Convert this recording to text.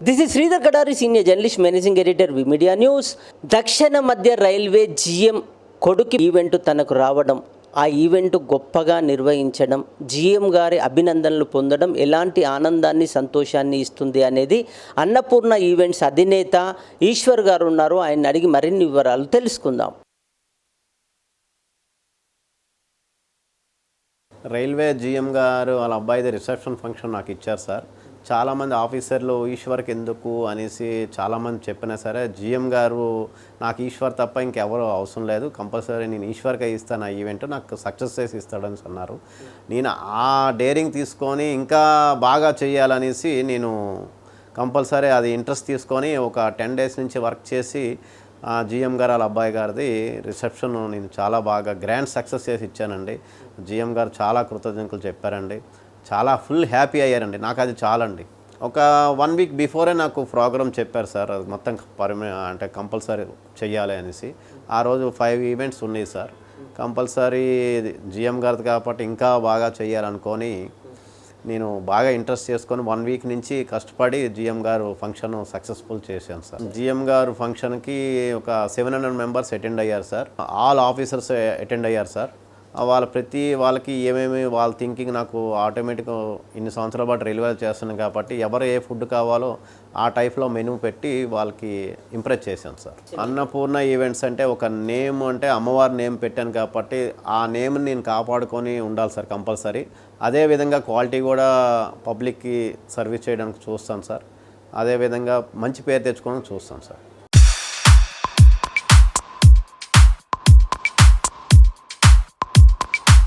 This is Sridhar Kadari senior journalist managing editor V media news దక్షిణ మధ్య railway GM కొడుకు event తనకు రావడం ఆ ఈవెంట్ గొప్పగా నిర్వహించడం జిఎం గారి అభినందనలు పొందడం ఎలాంటి ఆనందాన్ని సంతోషాన్ని ఇస్తుంది అనేది అన్నపూర్ణ ఈవెంట్స్ అధినేత ఈశ్వర్ గారు ఉన్నారు. ఆయన అడిగి మరిన్ని వివరాలు తెలుసుకుందాం. రైల్వే జిఎం గారు వాళ్ళ అబ్బాయిది రిసెప్షన్ ఫంక్షన్ నాకు ఇచ్చారు సార్. చాలామంది ఆఫీసర్లు ఈశ్వర్కి ఎందుకు అనేసి చాలామంది చెప్పినా సరే జిఎం గారు నాకు ఈశ్వర్ తప్ప ఇంకెవరు అవసరం లేదు. కంపల్సరీ నేను ఈశ్వర్కే ఇస్తాను ఆ ఈవెంట్. నాకు సక్సెస్ చేసి ఇస్తాడని అన్నారు. నేను ఆ డేరింగ్ తీసుకొని ఇంకా బాగా చేయాలనేసి నేను కంపల్సరీ అది ఇంట్రెస్ట్ తీసుకొని ఒక టెన్ డేస్ నుంచి వర్క్ చేసి జిఎం గారు వాళ్ళ అబ్బాయి గారిది రిసెప్షన్ నేను చాలా బాగా గ్రాండ్ సక్సెస్ చేసి ఇచ్చానండి. జిఎం గారు చాలా కృతజ్ఞతలు చెప్పారండి. చాలా ఫుల్ హ్యాపీ అయ్యారండి. నాకు అది చాలండి. ఒక వన్ వీక్ బిఫోరే నాకు ప్రోగ్రామ్ చెప్పారు సార్. అది మొత్తం పర్మి అంటే కంపల్సరీ చెయ్యాలి అనేసి. ఆ రోజు ఫైవ్ ఈవెంట్స్ ఉన్నాయి సార్. కంపల్సరీ జిఎం గారిది కాబట్టి ఇంకా బాగా చేయాలనుకొని నేను బాగా ఇంట్రెస్ట్ చేసుకొని వన్ వీక్ నుంచి కష్టపడి జిఎం గారు ఫంక్షన్ సక్సెస్ఫుల్ చేశాను సార్. జిఎం గారు ఫంక్షన్కి ఒక సెవెన్ హండ్రెడ్ మెంబర్స్ అటెండ్ అయ్యారు సార్. ఆల్ ఆఫీసర్స్ అటెండ్ అయ్యారు సార్. వాళ్ళ ప్రతి వాళ్ళకి ఏమేమి వాళ్ళ థింకింగ్ నాకు ఆటోమేటిక్ ఇన్ని సంవత్సరాల పాటు రైల్వే చేస్తున్నాను కాబట్టి ఎవరు ఏ ఫుడ్ కావాలో ఆ టైప్లో మెనూ పెట్టి వాళ్ళకి ఇంప్రెస్ చేశాను సార్. అన్నపూర్ణ ఈవెంట్స్ అంటే ఒక నేమ్ అంటే అమ్మవారి నేమ్ పెట్టాను కాబట్టి ఆ నేమ్ని నేను కాపాడుకొని ఉండాలి సార్ కంపల్సరీ అదేవిధంగా క్వాలిటీ కూడా పబ్లిక్కి సర్వీస్ చేయడానికి చూస్తాను సార్. అదేవిధంగా మంచి పేరు తెచ్చుకోవడానికి చూస్తాను సార్.